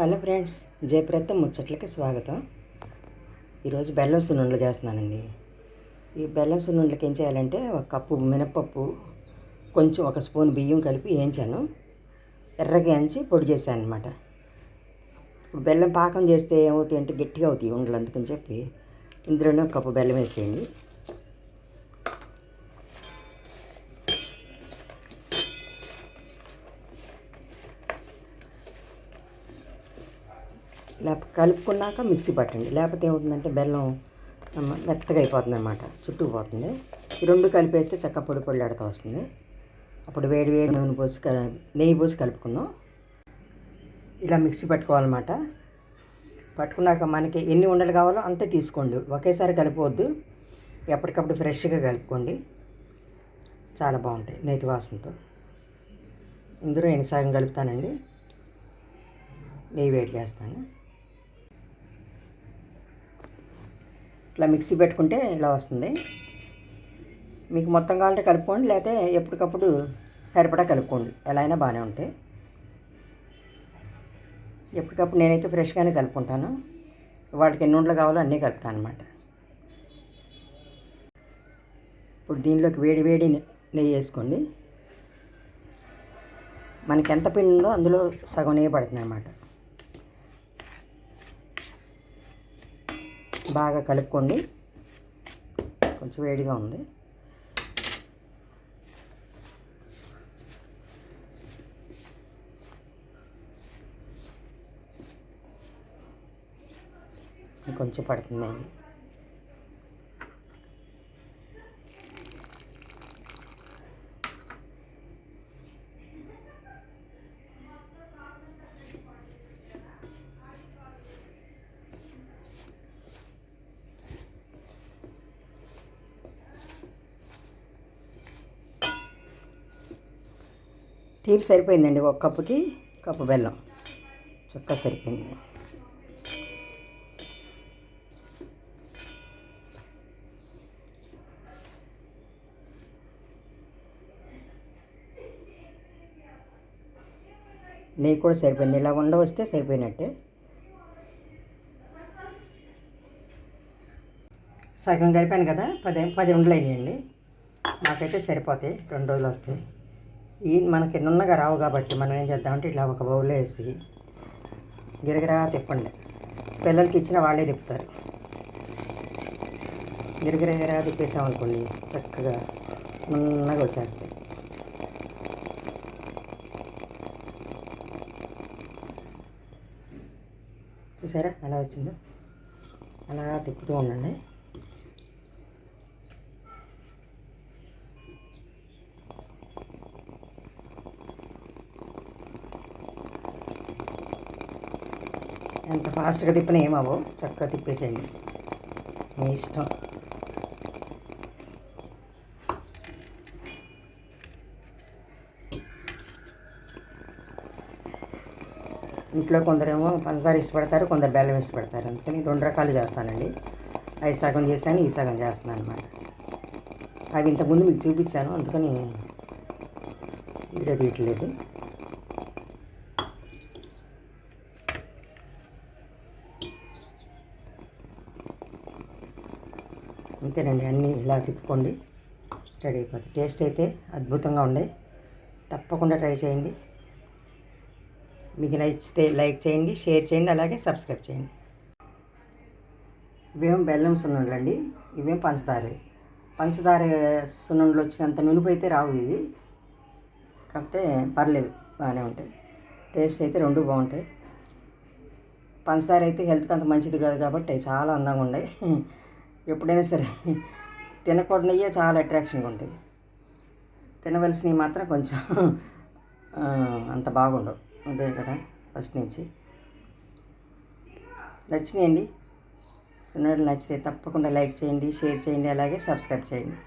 Hello friends జయప్రతం ముచ్చట్లకి స్వాగతం. ఈరోజు బెల్లం సున్నుండలు చేస్తున్నానండి. ఈ బెల్లం సున్నుండలకి ఏం చేయాలంటే ఒక కప్పు మినపప్పు కొంచెం ఒక స్పూన్ బియ్యం కలిపి వేయించాను. ఎర్రగా వేయించి పొడి చేశాను అనమాట ఇప్పుడు బెల్లం పాకం చేస్తే ఏమవుతాయి అంటే గట్టిగా అవుతాయి ఉండలు అందుకని చెప్పి ఇందులోనే ఒక కప్పు బెల్లం వేసేయండి. లేకపోతే కలుపుకున్నాక మిక్సీ పట్టండి. లేకపోతే ఏమవుతుందంటే బెల్లం మెత్తగా అయిపోతుంది అనమాట చుట్టుకుపోతుంది ఈ రెండు కలిపేస్తే చక్క పొడి పొడి ఆడుతూ వస్తుంది. అప్పుడు వేడి వేడి నూనె పోసి నెయ్యి పోసి కలుపుకుందాం. ఇలా మిక్సీ పట్టుకోవాలన్నమాట. పట్టుకున్నాక మనకి ఎన్ని ఉండలు కావాలో అంతే తీసుకోండి. ఒకేసారి కలిపవద్దు ఎప్పటికప్పుడు ఫ్రెష్గా కలుపుకోండి. చాలా బాగుంటాయి నేతి వాసనతో. ఇందులో నేను సగం కలుపుతానండి? నెయ్యి వేడి చేస్తాను. ఇట్లా మిక్సీ పెట్టుకుంటే ఇలా వస్తుంది. మీకు మొత్తం కావాలంటే కలుపుకోండి లేకపోతే ఎప్పటికప్పుడు సరిపడా కలుపుకోండి. ఎలా అయినా బాగానే ఉంటాయి ఎప్పటికప్పుడు నేనైతే ఫ్రెష్గానే కలుపుకుంటాను. వాటికి ఎన్ని ఉండలు కావాలో అన్నీ కలుపుతాను అనమాట ఇప్పుడు దీనిలోకి వేడి వేడి నెయ్యి వేసుకోండి. మనకి ఎంత పిండి ఉందో అందులో సగం నెయ్యి పడుతుంది అనమాట బాగా కలుపుకోండి. కొంచెం వేడిగా ఉంది. కొంచెం పడుతుంది. టీకి సరిపోయిందండి ఒక కప్పుకి కప్పు బెల్లం. చుక్క సరిపోయింది. నెయ్యి కూడా సరిపోయింది. ఇలా ఉండ వస్తే సరిపోయినట్టే. సగం కలిపాను కదా పది పది ఉండలు అయినాయండి నాకైతే సరిపోతాయి రెండు రోజులు వస్తాయి. ఈ మనకి నున్నగా రావు కాబట్టి మనం ఏం చేద్దామంటే ఇట్లా ఒక బౌల్లో వేసి గిరగిరా తిప్పండి. పిల్లలకి ఇచ్చిన వాళ్ళే తిప్పుతారు. గిరగిరగిరా తిప్పేసామనుకోండి చక్కగా నున్నగా వచ్చేస్తాయి. చూసారా? ఎలా వచ్చిందో? అలా తిప్పుతూ ఉండండి. ఎంత ఫాస్ట్గా తిప్పినా ఏమవో చక్కగా తిప్పేసేయండి. మీ ఇష్టం. ఇంట్లో కొందరేమో పంచదార ఇష్టపడతారు కొందరు బెల్లం ఇష్టపడతారు. అందుకని రెండు రకాలు చేస్తానండి. అవి సగం చేశాను ఈ సగం చేస్తున్నాను అనమాట అవి ఇంతకుముందు మీకు చూపించాను అందుకని వీడియో తీయట్లేదు. అంతేనండి అన్నీ ఇలా తిప్పుకోండి. రెడీ అయిపోతుంది టేస్ట్ అయితే అద్భుతంగా ఉండే తప్పకుండా ట్రై చేయండి. మీకు నచ్చితే లైక్ చేయండి షేర్ చేయండి అలాగే సబ్స్క్రైబ్ చేయండి. ఇవేం బెల్లం సున్నుండలు అండి ఇవేం పంచదార. పంచదార సున్నుండలు వచ్చినంత నునుపు అయితే రావు ఇవి. కాకపోతే పర్లేదు బాగానే ఉంటాయి. టేస్ట్ అయితే రెండు బాగుంటాయి. పంచదార అయితే హెల్త్కి అంత మంచిది కాదు కాబట్టి చాలా అందంగా ఉన్నాయి ఎప్పుడైనా సరే తినకూడనయ్యే చాలా అట్రాక్షన్గా ఉంటాయి. తినవలసినవి మాత్రం కొంచెం అంత బాగుండవు. అదే కదా ఫస్ట్ నుంచి. నచ్చినాయండి. సున్నాడు నచ్చితే తప్పకుండా లైక్ చేయండి షేర్ చేయండి అలాగే సబ్స్క్రైబ్ చేయండి.